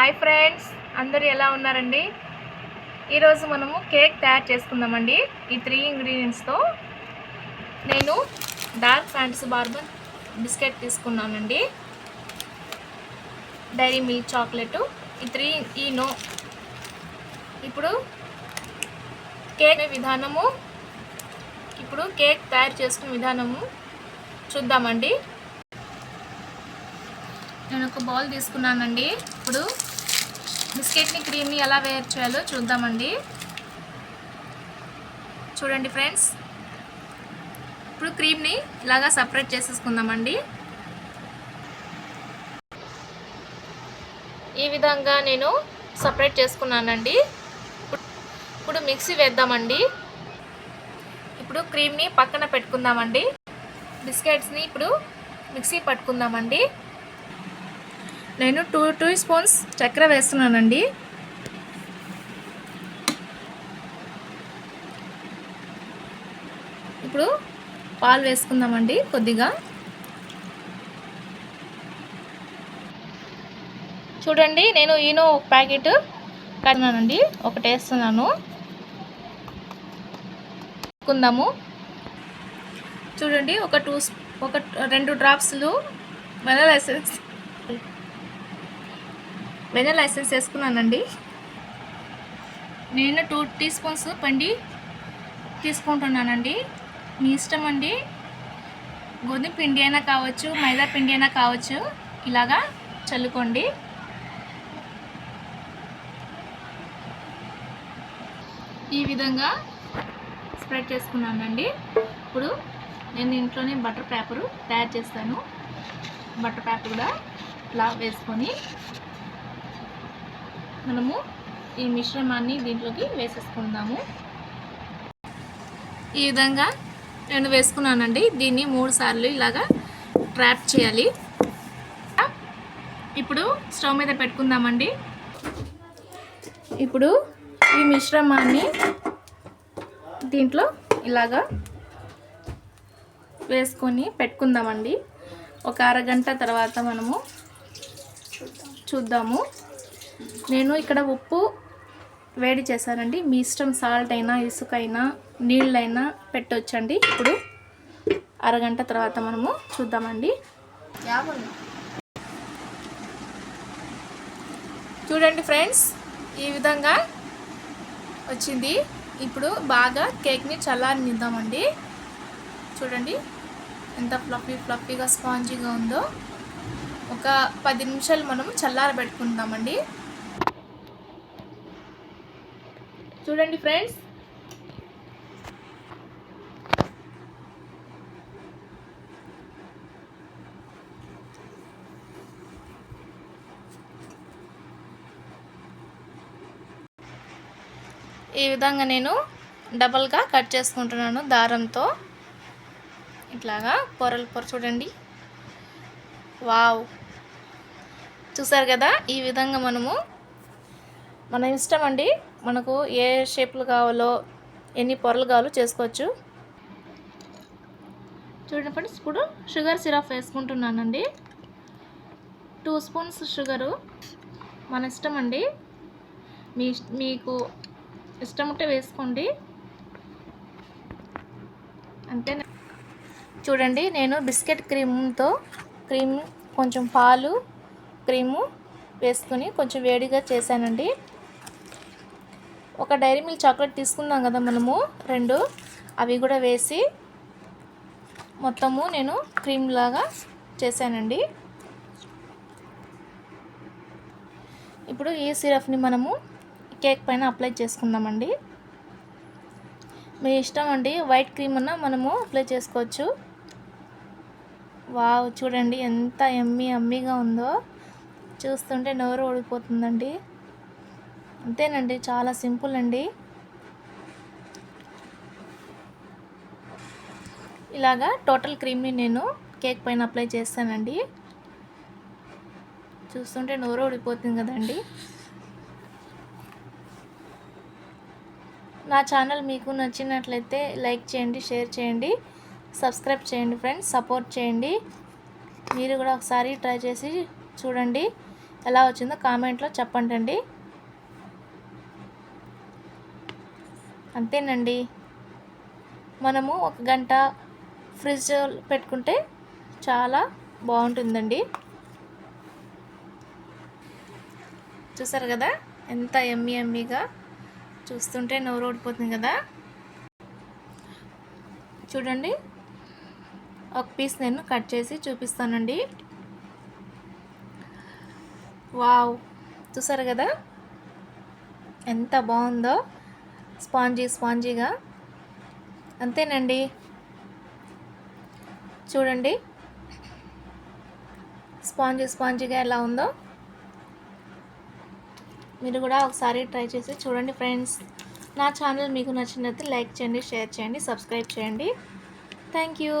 Hi friends అందరూ ఎలా ఉన్నారండి? ఈరోజు మనము కేక్ తయారు చేసుకుందామండి. ఈ త్రీ ఇంగ్రీడియంట్స్తో నేను డార్క్ ఫ్యాంటసీ బార్బన్ బిస్కెట్ తీసుకున్నానండి. డైరీ మిల్క్ చాక్లెట్ ఈ త్రీ ఈ నో ఇప్పుడు కేక్ విధానము ఇప్పుడు కేక్ తయారు చేసుకునే విధానము చూద్దామండి. నేను ఒక బౌల్ తీసుకున్నానండి. ఇప్పుడు బిస్కెట్ని క్రీమ్ని ఎలా వేర్ చేయాలో చూద్దామండి. చూడండి ఫ్రెండ్స్. ఇప్పుడు క్రీమ్ని ఇలాగా సపరేట్ చేసేసుకుందామండి. ఈ విధంగా నేను సపరేట్ చేసుకున్నానండి. ఇప్పుడు మిక్సీ వేద్దామండి. ఇప్పుడు క్రీమ్ని పక్కన పెట్టుకుందామండి. బిస్కెట్స్ని ఇప్పుడు మిక్సీ పట్టుకుందామండి. నేను టూ టూ స్పూన్స్ చక్కెర వేస్తున్నానండి. ఇప్పుడు పాలు వేసుకుందామండి కొద్దిగా. చూడండి నేను ఈనో ఒక ప్యాకెట్ కట్టినానండి ఒకటి వేస్తున్నాను. కుందాము చూడండి ఒక టూ ఒక రెండు డ్రాప్స్లు వెనల్ ఎసెన్స్ వెనల్ లైసెన్స్ వేసుకున్నానండి. నేను టూ టీ స్పూన్స్ పండి తీసుకుంటున్నానండి. మీ ఇష్టం అండి. గోధుమ పిండి అయినా కావచ్చు మైదా పిండి అయినా కావచ్చు ఇలాగా చల్లుకోండి. ఈ విధంగా స్ప్రెడ్ చేసుకున్నానండి. ఇప్పుడు నేను ఇంట్లోనే బటర్ పేపరు తయారు చేస్తాను. బటర్ పేపర్ కూడా ఇలా వేసుకొని మనము ఈ మిశ్రమాన్ని దీంట్లోకి వేసేసుకుందాము. ఈ విధంగా నేను వేసుకున్నానండి. దీన్ని మూడు సార్లు ఇలాగా ట్రాప్ చేయాలి. ఇప్పుడు స్టవ్ మీద పెట్టుకుందామండి. ఇప్పుడు ఈ మిశ్రమాన్ని దీంట్లో ఇలాగా వేసుకొని పెట్టుకుందామండి. ఒక అరగంట తర్వాత మనము చూద్దాము. నేను ఇక్కడ ఉప్పు వేడి చేశానండి. మీ ఇష్టం సాల్ట్ అయినా ఇసుక అయినా నీళ్ళైనా పెట్టొచ్చండి. ఇప్పుడు అరగంట తర్వాత మనము చూద్దామండి. చూడండి ఫ్రెండ్స్ ఈ విధంగా వచ్చింది. ఇప్పుడు బాగా కేక్ని చల్లారనిద్దామండి. చూడండి ఎంత ఫ్లఫీ ఫ్లఫీగా స్పాంజీగా ఉందో. ఒక పది నిమిషాలు మనం చల్లారబెట్టుకుందామండి. చూడండి ఫ్రెండ్స్. ఈ విధంగా నేను డబల్గా కట్ చేసుకుంటున్నాను దారంతో. ఇట్లాగా పొరలు పొర చూడండి. వావ్. చూసారు కదా? ఈ విధంగా మనము మన ఇష్టం అండి. మనకు ఏ షేప్లు కావాలో ఎన్ని పొరలు కావాలో చేసుకోవచ్చు. చూడండి ఫ్రెండ్స్ ఇప్పుడు షుగర్ సిరప్ వేసుకుంటున్నానండి. Two spoons sugar. మన ఇష్టం అండి. మీ మీకు ఇష్టం ఉంటే వేసుకోండి. అంతే చూడండి నేను బిస్కెట్ క్రీమ్తో క్రీమ్ కొంచెం పాలు క్రీము వేసుకుని కొంచెం వేడిగా చేశానండి. ఒక డైరీ మిల్క్ చాక్లెట్ తీసుకుందాం కదా మనము రెండు. అవి కూడా వేసి మొత్తము నేను క్రీమ్ లాగా చేశానండి. ఇప్పుడు ఈ సిరప్ని మనము కేక్ పైన అప్లై చేసుకుందామండి. మీ ఇష్టం అండి వైట్ క్రీమ్ అన్నా మనము అప్లై చేసుకోవచ్చు. వావ్ చూడండి ఎంత ఎమ్మి అమ్మిగా ఉందో. చూస్తుంటే నోరు ఓడిపోతుందండి అంతేనండి చాలా సింపుల్ అండి. ఇలాగా టోటల్ క్రీమ్ని నేను కేక్ పైన అప్లై చేస్తానండి. చూస్తుంటే నోరు ఊడిపోతుంది కదండి. నా ఛానల్ మీకు నచ్చినట్లయితే లైక్ చేయండి షేర్ చేయండి సబ్స్క్రైబ్ చేయండి ఫ్రెండ్స్ సపోర్ట్ చేయండి. మీరు కూడా ఒకసారి ట్రై చేసి చూడండి. ఎలా వచ్చిందో కామెంట్లో చెప్పండి అంతేనండి. మనము ఒక గంట ఫ్రిడ్జ్ పెట్టుకుంటే చాలా బాగుంటుందండి. చూసారు కదా? ఎంత ఎమ్మి ఎమ్మిగా చూస్తుంటే నోరు ఓడిపోతుంది కదా? చూడండి. ఒక పీస్ నేను కట్ చేసి చూపిస్తానండి. వావ్! చూసారు కదా? ఎంత బాగుందో? స్పాంజీ స్పాంజీగా? అంతేనండి. చూడండి. స్పాంజీ స్పాంజీగా ఎలా ఉందో. మీరు కూడా ఒకసారి ట్రై చేసి చూడండి ఫ్రెండ్స్. నా ఛానల్ మీకు నచ్చినట్లయితే లైక్ చేయండి షేర్ చేయండి సబ్స్క్రైబ్ చేయండి. Thank you.